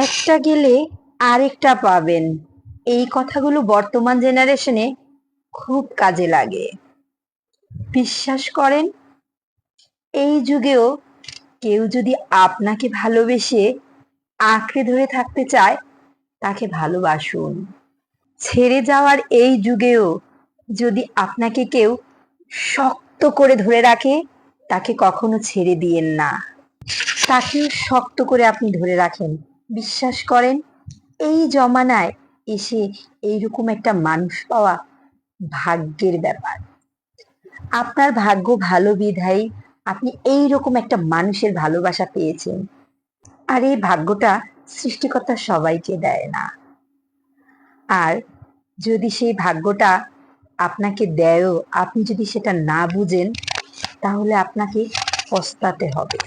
একটা গেলে আরেকটা পাবেন। এই কথাগুলো বর্তমান জেনারেশনে খুব কাজে লাগে। বিশ্বাস করেন, এই যুগেও কেউ যদি আপনাকে ভালোবেসে আঁকড়ে ধরে থাকতে চায়, তাকে ভালোবাসুন। ছেড়ে যাওয়ার এই যুগেও যদি আপনাকে কেউ শক্ত করে ধরে রাখে, তাকে কখনো ছেড়ে দিয়েন না। তাকেও শক্ত করে আপনি ধরে রাখেন। বিশ্বাস করেন, এই জমানায় এসে এইরকম একটা মানুষ পাওয়া ভাগ্যের ব্যাপার। আপনার ভাগ্য ভালো বিধায়, আপনি এই রকম একটা মানুষের ভালোবাসা পেয়েছেন। আর এই ভাগ্যটা সৃষ্টিকর্তা সবাইকে দেয় না। আর যদি সেই ভাগ্যটা আপনাকে দেয়ও, আপনি যদি সেটা না বুঝেন, তাহলে আপনাকে পস্তাতে হবে।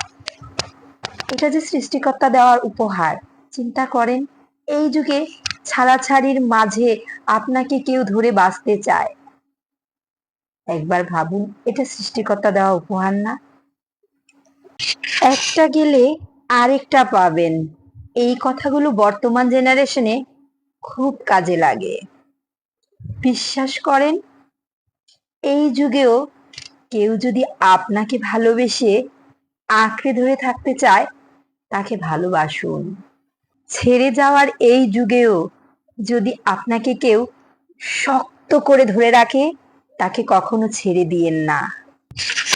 এটা যে সৃষ্টিকর্তা দেওয়ার উপহার চিন্তা করেন, এই যুগে ছাড়াছাড়ির মাঝে আপনাকে কেউ ধরে বাঁচতে চায়। একবার ভাবুন, এটা সৃষ্টিকর্তা দেওয়া উপহার না? একটা গেলে আরেকটা পাবেন। এই কথাগুলো বর্তমান জেনারেশনে খুব কাজে লাগে। বিশ্বাস করেন, এই যুগেও কেউ যদি আপনাকে ভালোবেসে আঁকড়ে ধরে থাকতে চায়, তাকে ভালোবাসুন। ছেড়ে যাওয়ার এই যুগেও যদি আপনাকে কেউ শক্ত করে ধরে রাখে, তাকে কখনো ছেড়ে দিয়েন না।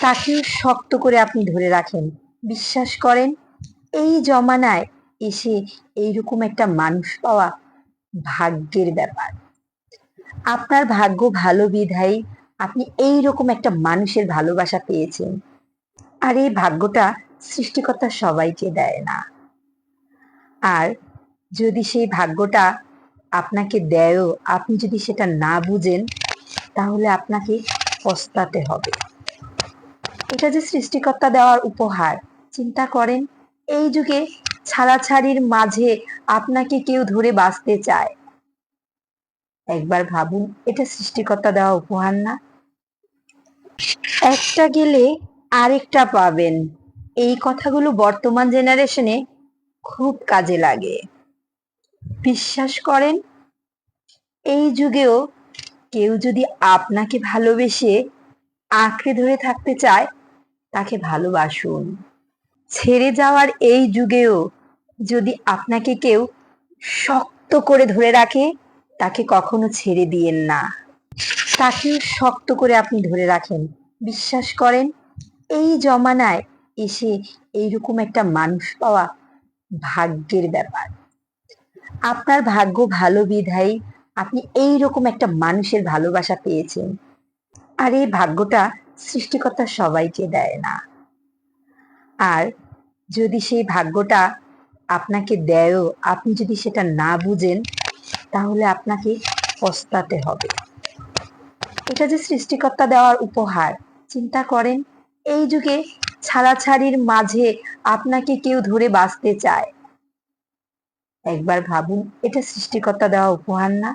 তাকেও শক্ত করে আপনি ধরে রাখেন। বিশ্বাস করেন, এই জমানায় এসে এইরকম একটা মানুষ পাওয়া ভাগ্যের ব্যাপার। আপনার ভাগ্য ভালো বিধায়, আপনি এই রকম একটা মানুষের ভালোবাসা পেয়েছেন। আর এই ভাগ্যটা সৃষ্টিকর্তা সবাইকে দেয় না। আর যদি সেই ভাগ্যটা আপনাকে দেয়ও, আপনি যদি সেটা না বুঝেন, তাহলে আপনাকে পস্তাতে হবে। এটা যে সৃষ্টিকর্তা দেওয়ার উপহার, চিন্তা করেন, এই যুগে ছাড়াছাড়ির মাঝে আপনাকে কেউ ধরে বাঁচতে চায়। একবার ভাবুন, এটা সৃষ্টিকর্তা দেওয়া উপহার না? একটা গেলে আরেকটা পাবেন। এই কথাগুলো বর্তমান জেনারেশনে খুব কাজে লাগে। বিশ্বাস করেন? এই যুগেও কেউ যদি আপনাকে ভালোবেসে আঁকড়ে ধরে থাকতে চায়, তাকে ভালোবাসুন। ছেড়ে যাওয়ার এই যুগেও যদি আপনাকে কেউ শক্ত করে ধরে রাখে, তাকে কখনো ছেড়ে দিয়েন না। তাকেও শক্ত করে আপনি ধরে রাখেন। বিশ্বাস করেন, এই জমানায় এসে এইরকম একটা মানুষ পাওয়া ভাগ্যের ব্যাপার। আপনার ভাগ্য ভালো, বিধায়। আপনি এই রকম একটা মানুষের ভালোবাসা পেয়েছেন। আর এই ভাগ্যটা সৃষ্টিকর্তা সবাইকে দেয় না। আর যদি সেই ভাগ্যটা আপনাকে দেয়ও, আপনি যদি সেটা না বুঝেন, তাহলে আপনাকে পস্তাতে হবে। এটা যে সৃষ্টিকর্তা দেওয়ার উপহার, চিন্তা করেন, এই যুগে ছাড়াছাড়ির মাঝে আপনাকে কেউ ধরে বাঁচতে চায়। একবার ভাবুন এটা সৃষ্টিকর্তা দেওয়া উপহার না।